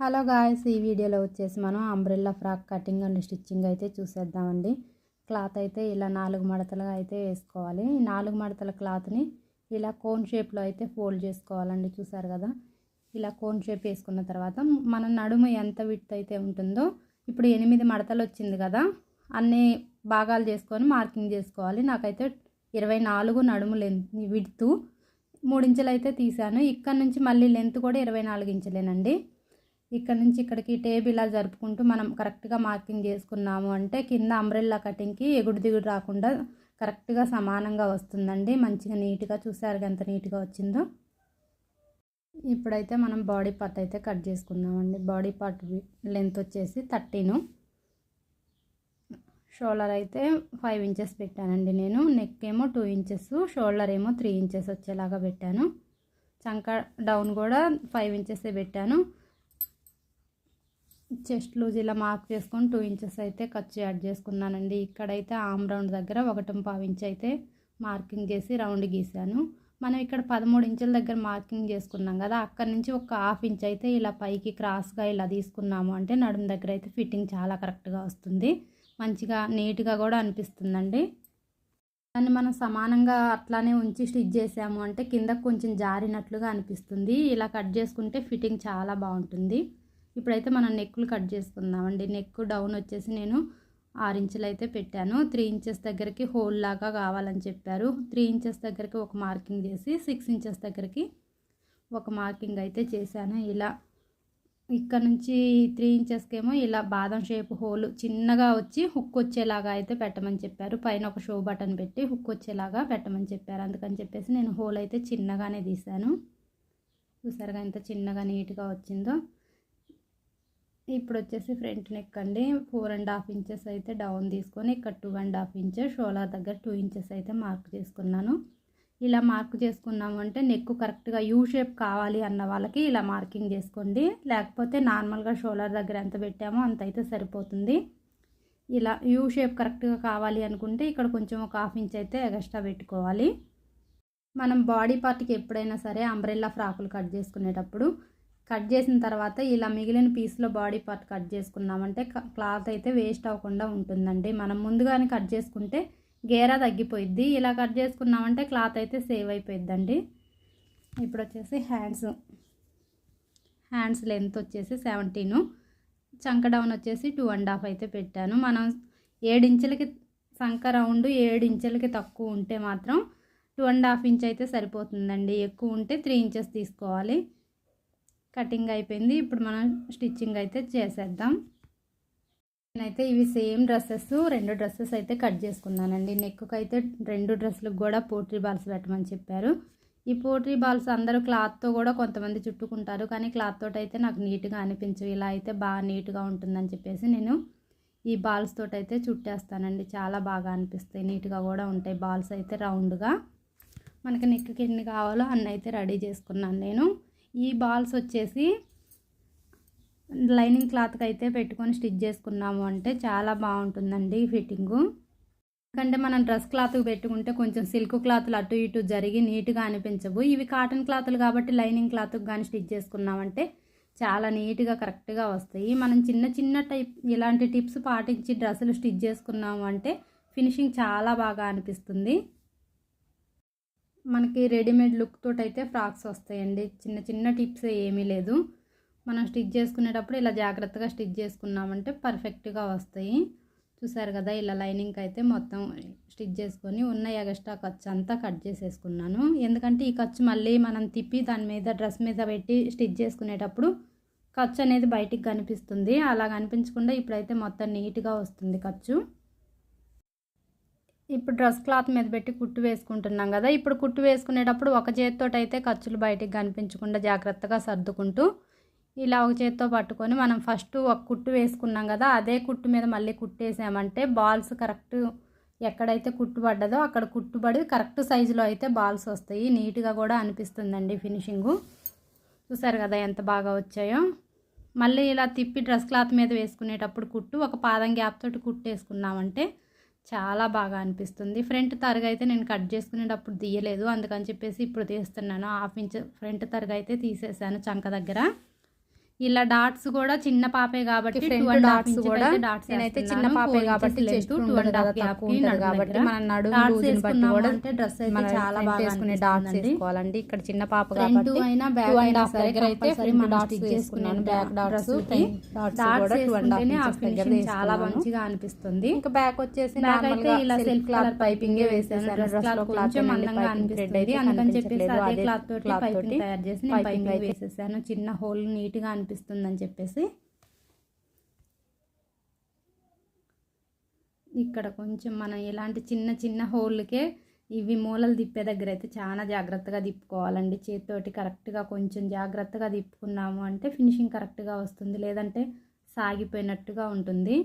Hello guys ఈ వీడియోలో వచ్చేసి మనం umbrella frock cutting and stitching అయితే చూసేద్దామండి. క్లాత్ అయితే ఇలా నాలుగు మడతలుగా అయితే వేసుకోవాలి. ఈ నాలుగు మడతల క్లాత్ని ఇలా కోన్ షేప్లో అయితే ఫోల్డ్ చేసుకోవాలండి చూసారు కదా? ఇలా కోన్ షేప్ వేసుకున్న తర్వాత మన నడుము ఎంత విత్ అయితే ఉంటుందో ఇప్పుడు ఎనిమిది మడతలు వచ్చింది కదా అన్ని భాగాలు చేసుకొని మార్కింగ్ చేసుకోవాలి. నాకైతే ఇరవై నాలుగు నడుము లెంత్ విడుతూ మూడించెలు అయితే తీసాను ఇక్కడ నుంచి మళ్ళీ లెంత్ కూడా ఇరవై నాలుగు ఇంచులేనండి. ఇక్కడ నుంచి ఇక్కడికి టేబుల్ ఇలా జరుపుకుంటూ మనం కరెక్ట్గా మార్కింగ్ చేసుకున్నాము అంటే కింద అంబ్రెల్లా కటింగ్కి ఎగుడు దిగుడు రాకుండా కరెక్ట్గా సమానంగా వస్తుందండి. మంచిగా నీట్గా చూసారు ఎంత నీట్గా వచ్చిందో. ఇప్పుడైతే మనం బాడీ పార్ట్ అయితే కట్ చేసుకుందామండి. బాడీ పార్ట్ లెంత్ వచ్చేసి థర్టీను. షోల్డర్ అయితే ఫైవ్ ఇంచెస్ పెట్టానండి నేను. నెక్ ఏమో టూ ఇంచెస్ షోల్డర్ ఏమో త్రీ ఇంచెస్ వచ్చేలాగా పెట్టాను. చంక డౌన్ కూడా ఫైవ్ ఇంచెస్ పెట్టాను. చెస్ట్ లూజ్ ఇలా మార్క్ చేసుకొని టూ ఇంచెస్ అయితే ఖర్చు యాడ్ చేసుకున్నానండి. ఇక్కడైతే ఆమ్ రౌండ్ దగ్గర ఒకటి పావు ఇంచ్ అయితే మార్కింగ్ చేసి రౌండ్ గీసాను. మనం ఇక్కడ పదమూడు ఇంచుల దగ్గర మార్కింగ్ చేసుకున్నాం కదా అక్కడ నుంచి ఒక హాఫ్ ఇంచ్ అయితే ఇలా పైకి క్రాస్గా ఇలా తీసుకున్నాము అంటే నడుము దగ్గర అయితే ఫిట్టింగ్ చాలా కరెక్ట్గా వస్తుంది. మంచిగా నీట్గా కూడా అనిపిస్తుందండి. దాన్ని మనం సమానంగా అట్లానే ఉంచి స్టిచ్ చేసాము అంటే కింద కొంచెం జారినట్లుగా అనిపిస్తుంది. ఇలా కట్ చేసుకుంటే ఫిట్టింగ్ చాలా బాగుంటుంది. ఇప్పుడైతే మనం నెక్కులు కట్ చేసుకుందామండి. నెక్ డౌన్ వచ్చేసి నేను ఆరు ఇంచులు అయితే పెట్టాను. త్రీ ఇంచెస్ దగ్గరికి హోల్ లాగా కావాలని చెప్పారు. త్రీ ఇంచెస్ దగ్గరికి ఒక మార్కింగ్ చేసి సిక్స్ ఇంచెస్ దగ్గరికి ఒక మార్కింగ్ అయితే చేశాను. ఇలా ఇక్కడ నుంచి త్రీ ఇంచెస్కి ఏమో ఇలా బాదం షేప్ హోల్ చిన్నగా వచ్చి హుక్ వచ్చేలాగా అయితే పెట్టమని చెప్పారు. పైన ఒక షో బటన్ పెట్టి హుక్ వచ్చేలాగా పెట్టమని చెప్పారు. అందుకని చెప్పేసి నేను హోల్ అయితే చిన్నగానే తీశాను. చూసారుగా ఎంత చిన్నగా నీట్గా వచ్చిందో. ఇప్పుడు వచ్చేసి ఫ్రంట్ నెక్ అండి ఫోర్ అండ్ హాఫ్ ఇంచెస్ అయితే డౌన్ తీసుకొని ఇక్కడ two and half inches shoulder దగ్గర టూ ఇంచెస్ అయితే మార్క్ చేసుకున్నాను. ఇలా మార్క్ చేసుకున్నాము అంటే నెక్ కరెక్ట్గా యూ షేప్ కావాలి అన్న వాళ్ళకి ఇలా మార్కింగ్ చేసుకోండి. లేకపోతే నార్మల్గా షోల్డర్ దగ్గర ఎంత పెట్టామో అంత అయితే సరిపోతుంది. ఇలా యూ షేప్ కరెక్ట్గా కావాలి అనుకుంటే ఇక్కడ కొంచెం ఒక హాఫ్ ఇంచ్ అయితే ఎగస్ట్రా పెట్టుకోవాలి. మనం బాడీ పార్ట్కి ఎప్పుడైనా సరే అంబ్రెల్లా ఫ్రాకులు కట్ చేసుకునేటప్పుడు కట్ చేసిన తర్వాత ఇలా మిగిలిన పీస్లో బాడీ పార్ట్ కట్ చేసుకున్నామంటే క్లాత్ అయితే వేస్ట్ అవ్వకుండా ఉంటుందండి. మనం ముందుగానే కట్ చేసుకుంటే గేరా తగ్గిపోయిద్ది. ఇలా కట్ చేసుకున్నామంటే క్లాత్ అయితే సేవ్ అయిపోయిద్దండి. ఇప్పుడు వచ్చేసి హ్యాండ్స్. హ్యాండ్స్ లెంత్ వచ్చేసి సెవెంటీను. చంక డౌన్ వచ్చేసి టూ అండ్ హాఫ్ అయితే పెట్టాను. మనం ఏడించులకి సంక రౌండ్ ఏడించులకి తక్కువ ఉంటే మాత్రం టూ అండ్ హాఫ్ ఇంచ్ అయితే సరిపోతుందండి. ఎక్కువ ఉంటే త్రీ ఇంచెస్ తీసుకోవాలి. కటింగ్ అయిపోయింది. ఇప్పుడు మనం స్టిచ్చింగ్ అయితే చేసేద్దాం. నేనైతే ఇవి సేమ్ డ్రెస్సెస్ రెండు డ్రెస్సెస్ అయితే కట్ చేసుకున్నానండి. నెక్కు అయితే రెండు డ్రెస్సులకు కూడా పోట్రీ బాల్స్ పెట్టమని చెప్పారు. ఈ పోట్రీ బాల్స్ అందరూ క్లాత్తో కూడా కొంతమంది చుట్టుకుంటారు. కానీ క్లాత్ తోటి అయితే నాకు నీట్గా అనిపించవు. ఇలా అయితే బాగా నీట్గా ఉంటుందని చెప్పేసి నేను ఈ బాల్స్ తోటి అయితే చుట్టేస్తానండి. చాలా బాగా అనిపిస్తాయి. నీట్గా కూడా ఉంటాయి. బాల్స్ అయితే రౌండ్గా. మనకి నెక్కి ఎన్ని కావాలో అన్నీ అయితే రెడీ చేసుకున్నాను నేను. ఈ బాల్స్ వచ్చేసి లైనింగ్ క్లాత్కి అయితే పెట్టుకొని స్టిచ్ చేసుకున్నాము అంటే చాలా బాగుంటుందండి ఫిట్టింగు. ఎందుకంటే మనం డ్రెస్ క్లాత్కి పెట్టుకుంటే కొంచెం సిల్క్ క్లాత్లు అటు ఇటు జరిగి నీట్గా అనిపించవు. ఇవి కాటన్ క్లాత్లు కాబట్టి లైనింగ్ క్లాత్కి కానీ స్టిచ్ చేసుకున్నామంటే చాలా నీట్గా కరెక్ట్గా వస్తాయి. మనం చిన్న చిన్న టైప్ ఇలాంటి టిప్స్ పాటించి డ్రెస్సులు స్టిచ్ చేసుకున్నాము అంటే ఫినిషింగ్ చాలా బాగా అనిపిస్తుంది. మనకి రెడీమేడ్ లుక్ తోటి అయితే ఫ్రాక్స్ వస్తాయండి. చిన్న చిన్న టిప్స్ ఏమీ లేదు. మనం స్టిచ్ చేసుకునేటప్పుడు ఇలా జాగ్రత్తగా స్టిచ్ చేసుకున్నామంటే పర్ఫెక్ట్గా వస్తాయి. చూసారు కదా ఇలా లైనింగ్కి అయితే మొత్తం స్టిచ్ చేసుకొని ఉన్న ఎగస్ట్రా ఖర్చు అంతా కట్ చేసేసుకున్నాను. ఎందుకంటే ఈ ఖర్చు మళ్ళీ మనం తిప్పి దాని మీద డ్రెస్ మీద పెట్టి స్టిచ్ చేసుకునేటప్పుడు ఖర్చు అనేది బయటికి కనిపిస్తుంది. అలా కనిపించకుండా ఇప్పుడైతే మొత్తం నీట్గా వస్తుంది ఖర్చు. ఇప్పుడు డ్రెస్ క్లాత్ మీద పెట్టి కుట్టు వేసుకుంటున్నాం కదా. ఇప్పుడు కుట్టు వేసుకునేటప్పుడు ఒక చేతితో అయితే ఖర్చులు బయటికి కనిపించకుండా జాగ్రత్తగా సర్దుకుంటూ ఇలా ఒక చేతితో పట్టుకొని మనం ఫస్ట్ ఒక కుట్టు వేసుకున్నాం కదా అదే కుట్టు మీద మళ్ళీ కుట్టేసామంటే బాల్స్ కరెక్ట్ ఎక్కడైతే కుట్టుబడ్డదో అక్కడ కుట్టుబడి కరెక్ట్ సైజులో అయితే బాల్స్ వస్తాయి. నీట్గా కూడా అనిపిస్తుందండి ఫినిషింగు. చూసారు కదా ఎంత బాగా వచ్చాయో. మళ్ళీ ఇలా తిప్పి డ్రెస్ క్లాత్ మీద వేసుకునేటప్పుడు కుట్టు ఒక పాదం గ్యాప్ తోటి కుట్టు వేసుకున్నామంటే చాలా బాగా అనిపిస్తుంది. ఫ్రంట్ తరగ అయితే నేను కట్ చేసుకునేటప్పుడు తీయలేదు. అందుకని చెప్పేసి ఇప్పుడు తీస్తున్నాను. హాఫ్ ఇంచ్ ఫ్రంట్ తరగ అయితే తీసేసాను చంక దగ్గర. ఇలా డాట్స్ కూడా చిన్న పాపే కాబట్టి డాట్స్ కూడా నేనైతే. చిన్న పాపే కాబట్టి కాబట్టి. మన నడుము కూడా డ్రెస్ అయితే చాలా బాగా వేసుకునే డాట్స్. వేసుకోవాలండి. ఇక్కడ చిన్న పాప కాబట్టి అయినా బ్యాక్ అండ్ హాఫ్ దగ్గర అయితే ఫ్రంట్ డాట్స్ స్టిచ్ వేసుకున్నాను. చేసుకునే బ్యాక్ డాట్స్ డాట్స్ కూడా టూ అండ్ హాఫ్ దగ్గర చాలా మంచిగా అనిపిస్తుంది. ఇంకా బ్యాక్ వచ్చేసి అయితే ఇలా silk self cloth colour piping వేసేసాను. వేసాను డ్రెస్లో కొంచెం అందంగా అనిపిస్తుంది. అందుకని చెప్పేసి అదే క్లాత్ తోటి పైపింగ్ తయారు చేసి నేను పైపింగ్ వేసేసాను. చిన్న హోల్ నీట్గా అనిపిస్తుంది అని చెప్పేసి ఇక్కడ కొంచెం మనం ఇలాంటి చిన్న చిన్న హోల్కే ఇవి మూలలు తిప్పే దగ్గర అయితే చాలా జాగ్రత్తగా తిప్పుకోవాలండి. చేతితోటి కరెక్ట్గా కొంచెం జాగ్రత్తగా తిప్పుకున్నాము అంటే ఫినిషింగ్ కరెక్ట్గా వస్తుంది. లేదంటే సాగిపోయినట్టుగా ఉంటుంది.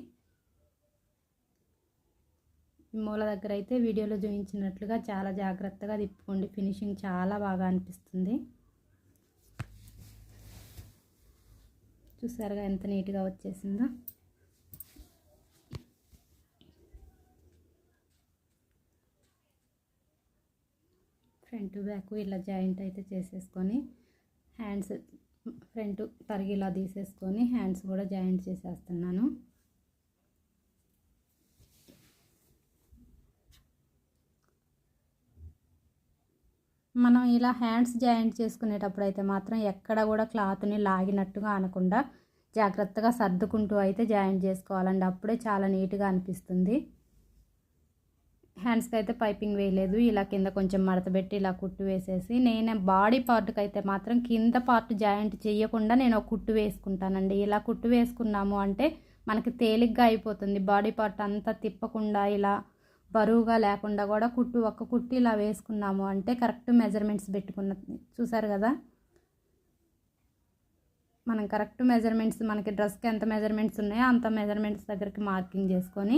మూల దగ్గర అయితే వీడియోలో చూపించినట్లుగా చాలా జాగ్రత్తగా తిప్పుకోండి. ఫినిషింగ్ చాలా బాగా అనిపిస్తుంది. చూసారుగా ఎంత నీట్గా వచ్చేసిందో. ఫ్రంట్ బ్యాక్ ఇలా జాయింట్ అయితే చేసేసుకొని హ్యాండ్స్ ఫ్రంట్ తరిగి ఇలా తీసేసుకొని హ్యాండ్స్ కూడా జాయింట్ చేసేస్తున్నాను. మనం ఇలా హ్యాండ్స్ జాయింట్ చేసుకునేటప్పుడు అయితే మాత్రం ఎక్కడ కూడా క్లాత్ని లాగినట్టుగా అనకుండా జాగ్రత్తగా సర్దుకుంటూ అయితే జాయింట్ చేసుకోవాలండి. అప్పుడే చాలా నీట్గా అనిపిస్తుంది. హ్యాండ్స్కి అయితే పైపింగ్ వేయలేదు. ఇలా కింద కొంచెం మడతపెట్టి ఇలా కుట్టు వేసేసి నేను బాడీ పార్ట్కి అయితే మాత్రం కింద పార్ట్ జాయింట్ చేయకుండా నేను ఒక కుట్టు వేసుకుంటానండి. ఇలా కుట్టు వేసుకున్నాము అంటే మనకి తేలిగ్గా అయిపోతుంది. బాడీ పార్ట్ అంతా తిప్పకుండా ఇలా బరువుగా లేకుండా కూడా కుట్టు ఒక్క కుట్టు ఇలా వేసుకున్నాము అంటే కరెక్ట్ మెజర్మెంట్స్ పెట్టుకున్న చూసారు కదా? మనం కరెక్ట్ మెజర్మెంట్స్ మనకి డ్రెస్కి ఎంత మెజర్మెంట్స్ ఉన్నాయో అంత మెజర్మెంట్స్ దగ్గరికి మార్కింగ్ చేసుకొని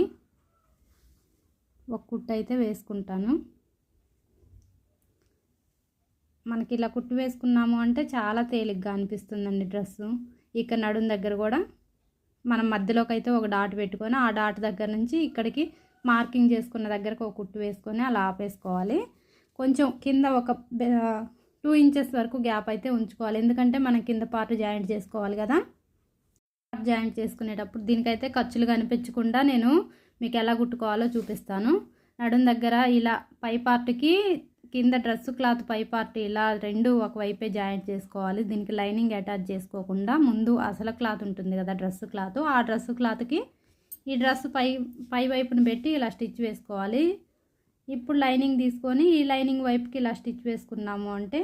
ఒక కుట్టు అయితే వేసుకుంటాను. మనకి ఇలా కుట్టు వేసుకున్నాము అంటే చాలా తేలిగ్గా అనిపిస్తుందండి డ్రెస్సు. ఇక్కడ నడుం దగ్గర కూడా మనం మధ్యలోకి అయితే ఒక డాట్ పెట్టుకొని ఆ డాట్ దగ్గర నుంచి ఇక్కడికి మార్కింగ్ చేసుకున్న దగ్గరకు ఒక కుట్టు వేసుకొని అలా ఆపేసుకోవాలి. కొంచెం కింద ఒక టూ ఇంచెస్ వరకు గ్యాప్ అయితే ఉంచుకోవాలి. ఎందుకంటే మనం కింద పార్ట్ జాయింట్ చేసుకోవాలి కదా. పార్ట్ జాయింట్ చేసుకునేటప్పుడు దీనికైతే ఖర్చులు కనిపించకుండా నేను మీకు ఎలా కుట్టుకోవాలో చూపిస్తాను. నడుం దగ్గర ఇలా పై పార్ట్కి కింద డ్రెస్ క్లాత్ పై పార్ట్ ఇలా రెండు ఒకవైపే జాయింట్ చేసుకోవాలి. దీనికి లైనింగ్ అటాచ్ చేసుకోకుండా ముందు అసలు క్లాత్ ఉంటుంది కదా డ్రెస్ క్లాత్. ఆ డ్రెస్ క్లాత్కి ఈ డ్రెస్ పై పై వైపున పెట్టి ఇలా స్టిచ్ వేసుకోవాలి. ఇప్పుడు లైనింగ్ తీసుకొని ఈ లైనింగ్ వైపుకి ఇలా స్టిచ్ వేసుకున్నాము అంటే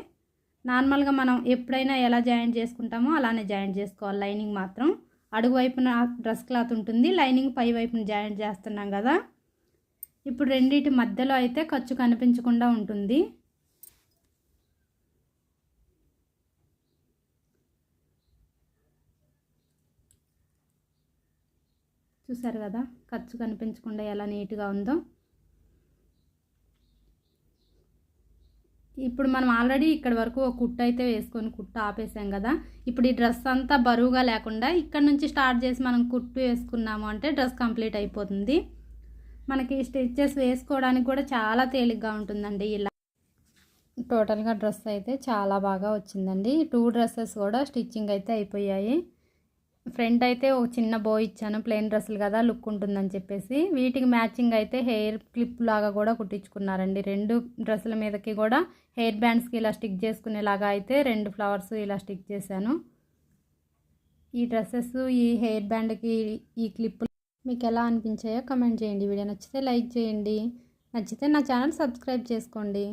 నార్మల్గా మనం ఎప్పుడైనా ఎలా జాయింట్ చేసుకుంటామో అలానే జాయింట్ చేసుకోవాలి. లైనింగ్ మాత్రం అడుగు వైపున డ్రెస్ క్లాత్ ఉంటుంది. లైనింగ్ పై వైపున జాయింట్ చేస్తున్నాం కదా. ఇప్పుడు రెండింటి మధ్యలో అయితే ఖర్చు కనిపించకుండా ఉంటుంది. చూసారు కదా? ఖర్చు కనిపించకుండా ఎలా నీట్గా ఉందో. ఇప్పుడు మనం ఆల్రెడీ ఇక్కడ వరకు ఒక కుట్ట అయితే వేసుకొని కుట్ట ఆపేసాం కదా? ఇప్పుడు ఈ డ్రెస్ అంతా బరువుగా లేకుండా ఇక్కడ నుంచి స్టార్ట్ చేసి మనం కుట్టు వేసుకున్నాము అంటే డ్రెస్ కంప్లీట్ అయిపోతుంది. మనకి స్టిచ్చెస్ వేసుకోవడానికి కూడా చాలా తేలిగ్గా ఉంటుందండి ఇలా. టోటల్గా డ్రెస్ అయితే చాలా బాగా వచ్చిందండి. టూ డ్రెస్సెస్ కూడా స్టిచ్చింగ్ అయితే అయిపోయాయి. ఫ్రంట్ అయితే ఒక చిన్న బో ఇచ్చాను ప్లెయిన్ డ్రెస్సులు కదా లుక్ ఉంటుందని చెప్పేసి. వీటికి మ్యాచింగ్ అయితే హెయిర్ క్లిప్ లాగా కూడా కుట్టించుకున్నారండి. రెండు డ్రెస్సుల మీదకి కూడా హెయిర్ బ్యాండ్స్కి ఇలా స్టిక్ చేసుకునేలాగా అయితే రెండు ఫ్లవర్స్ ఇలా స్టిక్ చేశాను. ఈ డ్రెస్సెస్ ఈ హెయిర్ బ్యాండ్కి ఈ క్లిప్ మీకు ఎలా అనిపించాయో కమెంట్ చేయండి. వీడియో నచ్చితే లైక్ చేయండి. నచ్చితే నా ఛానల్ సబ్స్క్రైబ్ చేసుకోండి.